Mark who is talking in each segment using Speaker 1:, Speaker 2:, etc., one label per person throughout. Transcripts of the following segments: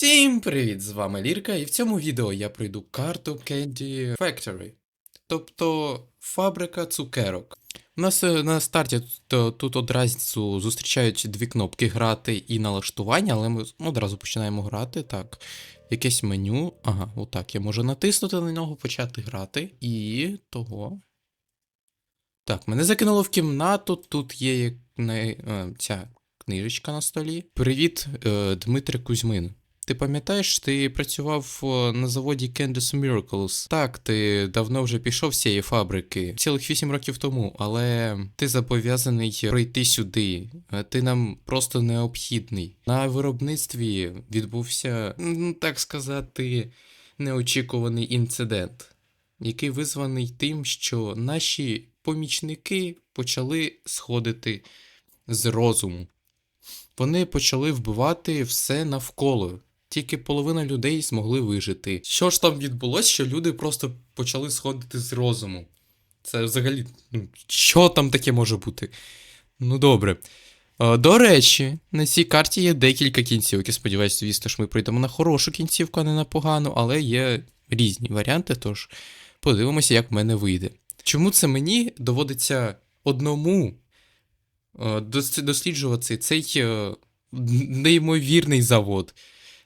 Speaker 1: Всім привіт! З вами Лірка, і в цьому відео я пройду карту Candy Factory, тобто фабрика цукерок. У нас е, на старті тут, тут одразу зустрічають дві кнопки грати і налаштування, але ми одразу починаємо грати. Так, якесь меню. Ага, отак. Я можу натиснути на нього, почати грати. І того. Так, мене закинуло в кімнату. Тут є як е, ця книжечка на столі. Привіт, е, Дмитрий Кузьмин. Ти пам'ятаєш, ти працював на заводі Candice Miracles? Так, ти давно вже пішов з цієї фабрики, цілих 8 років тому, але ти зобов'язаний прийти сюди. Е, Ти нам просто необхідний. На виробництві відбувся, ну так сказати, неочікуваний інцидент, який визваний тим, що наші помічники почали сходити з розуму. Вони почали вбивати все навколо. Тільки половина людей змогли вижити. Що ж там відбулося, що люди просто почали сходити з розуму? Це взагалі, ну, що там таке може бути? Ну добре. Е, До речі, на цій карті є декілька кінцівок. Я сподіваюся, звісно ж, ми прийдемо на хорошу кінцівку, а не на погану, але є різні варіанти, тож подивимося, як в мене вийде. Чому це мені доводиться одному е, досліджувати цей е, неймовірний завод?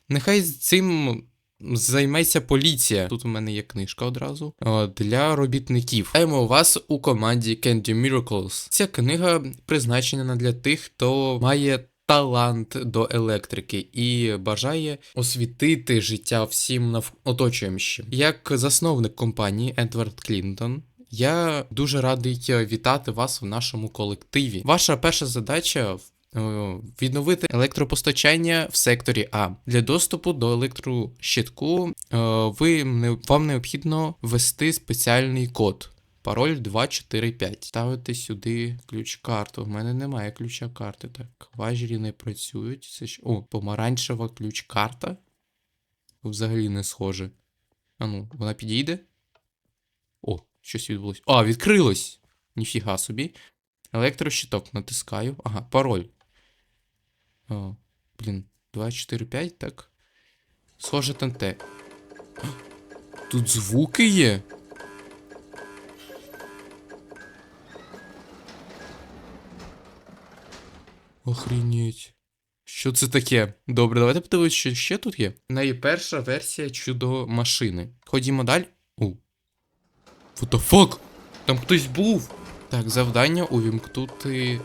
Speaker 1: Нехай цим займеться поліція. Тут у мене є книжка одразу е, для робітників. Вітаємо вас у команді Candy Miracles. Ця книга призначена для тих, хто має талант до електрики і бажає освітити життя всім нав... оточуючим. Як засновник компанії Едвард Клінтон. Я дуже радий вітати вас в нашому колективі. Ваша перша задача е, відновити електропостачання в секторі А. Для доступу до електрощитку е, ви вам необхідно ввести спеціальний код. Пароль 245. Ставити сюди ключ-карту. В мене немає ключа карти. Так, важелі не працюють. Це ж. О, помаранчева ключ-карта. Взагалі не схоже. А ну, вона підійде? О, щось відбулось. А, відкрилось! Ніфіга собі. Електрощиток натискаю. Ага, пароль. О, блін, 2, 4, 5, так. Схоже ТНТ. А, Тут звуки є. Охренеть. Що це таке? Добре, давайте подивимось, що ще тут є. Найперша версія чудо машини. Ходімо далі. О. What the fuck? Там хтось був. Так, завдання увімкнути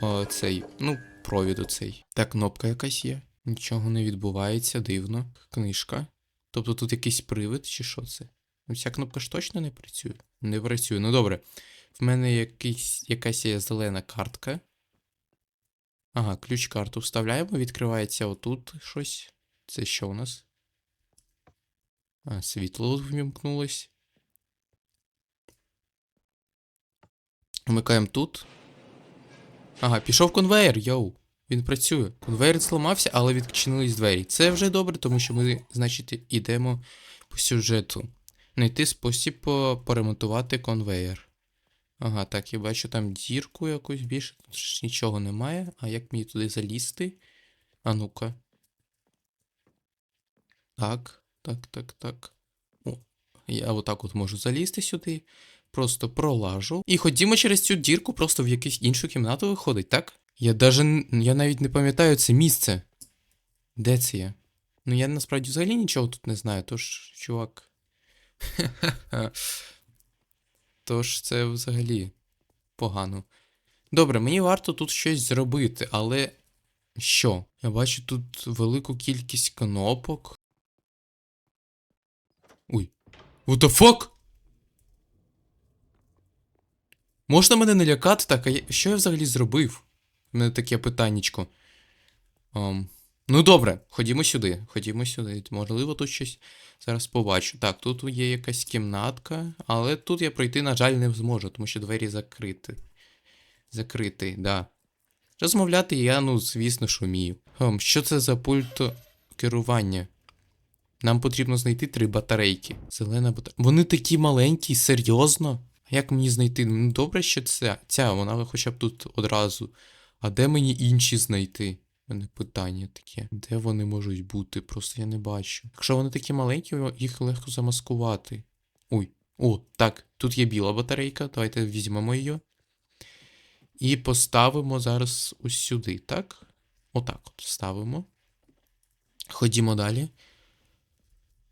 Speaker 1: о, цей, ну, провід оцей. Так, кнопка якась є. Нічого не відбувається, дивно. Книжка. Тобто тут якийсь привид, чи що це? Ну, ця кнопка ж точно не працює? Не працює. Ну добре. В мене якийсь, якась є зелена картка. Ага, ключ-карту вставляємо, відкривається отут щось. Це що у нас? А, світло вмімкнулось. Вмикаємо тут. Ага, пішов конвейер, йоу. Він працює. Конвейер зламався, але відчинились двері. Це вже добре, тому що ми, значить, ідемо по сюжету. Знайти спосіб по- поремонтувати конвейер. Ага, так, я бачу там дірку якусь більше. Тут ж нічого немає. А як мені туди залізти? А ну-ка. Так, так, так, так. О, я отак от можу залізти сюди. Просто пролажу. І ходімо через цю дірку просто в якусь іншу кімнату виходить, так? Я даже. Я навіть не пам'ятаю це місце. Де це я? Ну я насправді взагалі нічого тут не знаю, тож, чувак. Тож це взагалі погано. Добре, мені варто тут щось зробити, але що? Я бачу тут велику кількість кнопок. Ой. What the fuck? Можна мене не лякати так, а я... що я взагалі зробив? У мене таке питаннячко. Ам, ну добре, ходімо сюди. Ходімо сюди. Можливо, тут щось зараз побачу. Так, тут є якась кімнатка, але тут я пройти, на жаль, не зможу, тому що двері закриті. Закритий, да. Розмовляти я, ну, звісно ж, вмію. Ем, що це за пульт керування? Нам потрібно знайти три батарейки. Зелена батарейка. Вони такі маленькі, серйозно? Як мені знайти? Ну, добре, що ця, ця, вона хоча б тут одразу. А де мені інші знайти? У мене питання таке. Де вони можуть бути? Просто я не бачу. Якщо вони такі маленькі, їх легко замаскувати. Ой. О, так, тут є біла батарейка. Давайте візьмемо її. І поставимо зараз ось сюди, так? Отак от ставимо. Ходімо далі.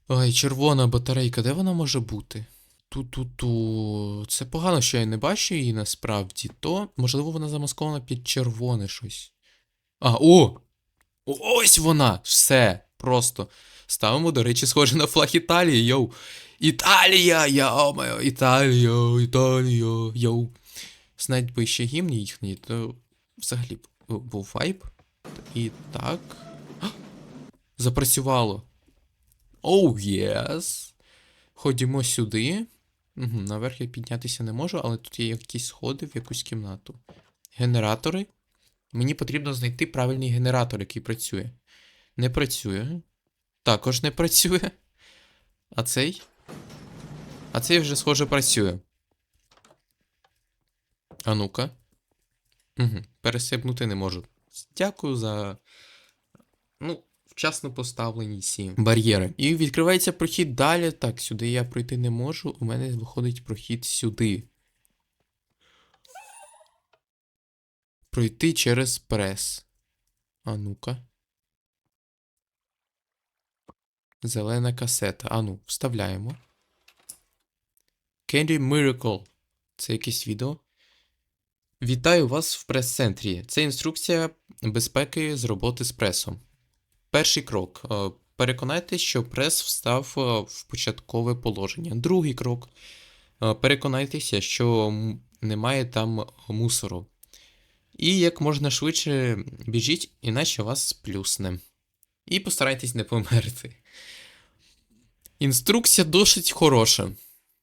Speaker 1: Ой, червона батарейка, де вона може бути? Ту-ту-ту. Це погано, що я не бачу її насправді, то можливо вона замаскована під червоне щось. А, о! Ось вона! Все! Просто. Ставимо, до речі, схоже на флаг Італії, йоу. Італія! Йо, моє, Італія, Італія, йоу. Знать би ще гімн їхній, то взагалі був вайб. І так. А! Запрацювало. Оу, oh, єс. Ходімо сюди. Угу, наверх я піднятися не можу, але тут є якісь сходи в якусь кімнату. Генератори. Мені потрібно знайти правильний генератор, який працює. Не працює. Також не працює. А цей? А цей вже, схоже, працює. А ну-ка. Угу, пересипнути не можу. Дякую за. Ну, вчасно поставлені ці бар'єри. І відкривається прохід далі. Так, сюди я пройти не можу. У мене виходить прохід сюди. Пройти через прес. А ну-ка. Зелена касета. А ну, вставляємо. Candy Miracle. Це якесь відео. Вітаю вас в прес-центрі. Це інструкція безпеки з роботи з пресом. Перший крок. Е, Переконайтесь, що прес встав е, в початкове положення. Другий крок. Е, Переконайтеся, що немає там мусору. І як можна швидше біжіть, іначе вас сплюсне. І постарайтесь не померти. Інструкція досить хороша.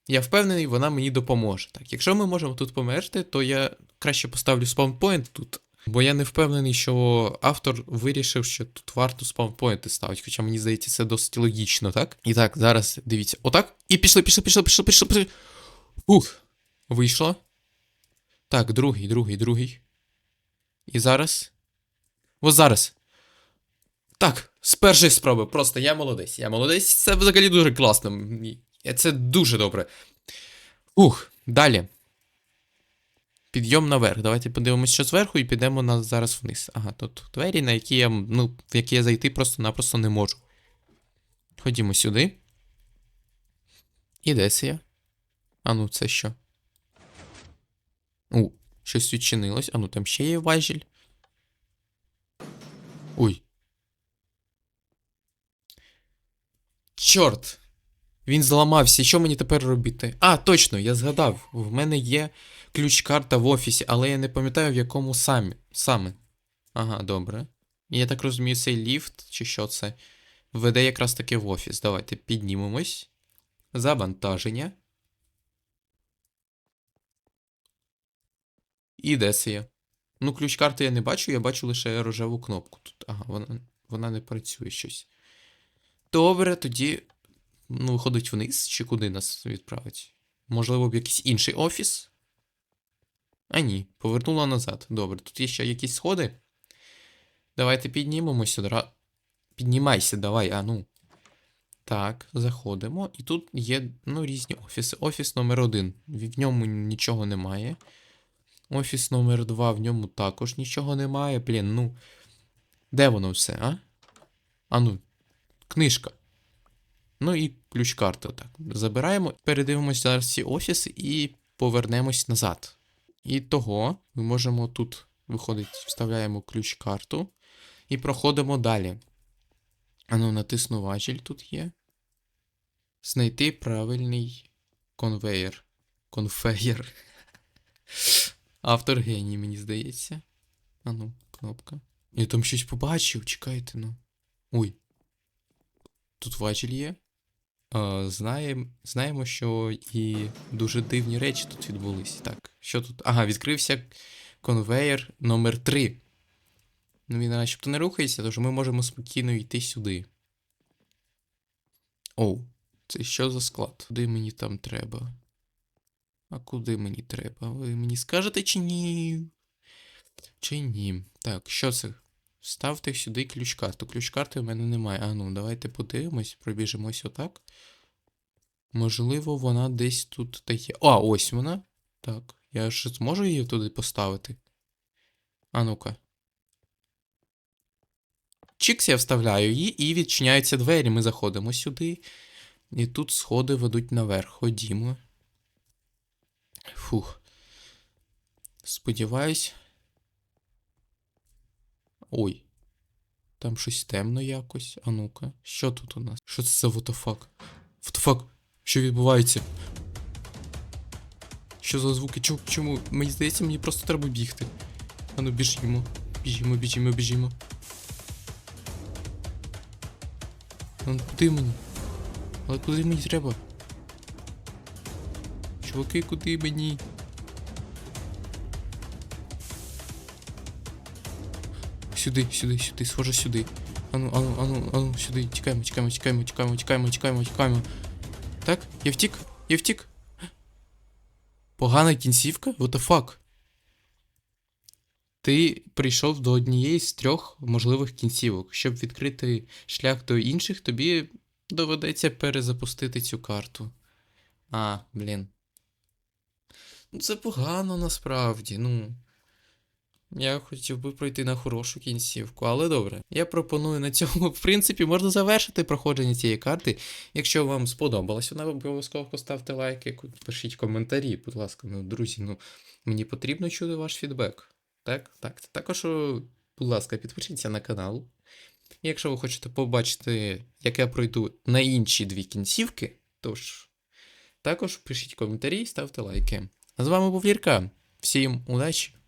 Speaker 1: Я впевнений, вона мені допоможе. Так, якщо ми можемо тут померти, то я краще поставлю спаунпоінт тут. Бо я не впевнений, що автор вирішив, що тут варто спаунпоінти ставити. Хоча мені здається, це досить логічно, так? І так, зараз дивіться. Отак. І пішли, пішли, пішли, пішли, пішли, пішли. Ух. Вийшло. Так, другий, другий, другий. І зараз. Ось зараз. Так, з першої спроби. Просто я молодець. Я молодець. Це взагалі дуже класно. Це дуже добре. Ух, далі. Підйом наверх. Давайте подивимося, що зверху, і підемо на зараз вниз. Ага, тут двері, на які я, ну, в які я зайти просто-напросто не можу. Ходімо сюди. І де це я? А ну, це що? У, щось відчинилось. А ну там ще є важіль. Ой. Чорт! Він зламався. Що мені тепер робити? А, точно, я згадав. В мене є ключ-карта в офісі, але я не пам'ятаю, в якому самі, саме. Ага, добре. Я так розумію, цей ліфт, чи що це, веде якраз таки в офіс. Давайте піднімемось. Завантаження. І де це є? Ну, ключ-карти я не бачу, я бачу лише рожеву кнопку тут. Ага, вона, вона не працює щось. Добре, тоді. Ну, виходить вниз, чи куди нас відправить? Можливо, в якийсь інший офіс? А ні, повернула назад. Добре, тут є ще якісь сходи. Давайте піднімемося. Дра... Піднімайся, давай, а ну. Так, заходимо. І тут є ну, різні офіси. Офіс номер один. В ньому нічого немає. Офіс номер 2, в ньому також нічого немає. Блін, ну. Де воно все, а? А ну, книжка. Ну і ключ-карта. Так. Забираємо, передивимося зараз ці офіси і повернемось назад. І того ми можемо тут, виходить, вставляємо ключ-карту і проходимо далі. Ану, натисну важіль тут є. Знайти правильний конвейер. Конфеєр. Автор геній, мені здається. Ану, кнопка. Я там щось побачив, чекайте, ну. Ой. Тут важіль є. А, знаєм, знаємо, що і дуже дивні речі тут відбулись. Так, що тут? Ага, відкрився конвейер номер 3. Ну, він начебто не рухається, тож ми можемо спокійно йти сюди. Оу, це що за склад? Куди мені там треба? А куди мені треба? Ви мені скажете чи ні? Чи ні? Так, що це? Ставте сюди ключ-карту. Ключ-карти в мене немає. А ну, давайте подивимось, пробіжимось отак. Можливо, вона десь тут та є. А, ось вона. Так. Я ж зможу її туди поставити. А ну-ка. Чікс, я вставляю її, і відчиняються двері. Ми заходимо сюди. І тут сходи ведуть наверх. Ходімо. Фух. Сподіваюсь. Ой. Там щось темно якось. А ну-ка. Що тут у нас? Що це за вотофак? Вотофак? Що відбувається? Що за звуки? Чому? Чому? Мені здається, мені просто треба бігти. Ану, біжімо. Біжімо, біжімо, біжімо. Ну, куди мені? Але куди мені треба? Чуваки, куди мені? Сюди, сюди, сюди, схоже сюди. Ану, ану, ану, ану, сюди. Тікаємо, тікаємо, тікаємо, тікаємо, тікаємо, тікаємо, тікаємо. Так, я втік, я втік. Погана кінцівка? What the fuck? Ти прийшов до однієї з трьох можливих кінцівок. Щоб відкрити шлях до інших, тобі доведеться перезапустити цю карту. А, блін. Ну, це погано насправді. Ну. Я хотів би пройти на хорошу кінцівку, але добре. Я пропоную на цьому, в принципі, можна завершити проходження цієї карти. Якщо вам сподобалась вона, обов'язково поставте лайки, пишіть коментарі, будь ласка, ну, друзі, ну мені потрібно чути ваш фідбек. Так, так. Також, будь ласка, підпишіться на канал. Якщо ви хочете побачити, як я пройду на інші дві кінцівки, тож також пишіть коментарі і ставте лайки. А з вами був Лірка. Всім удачі!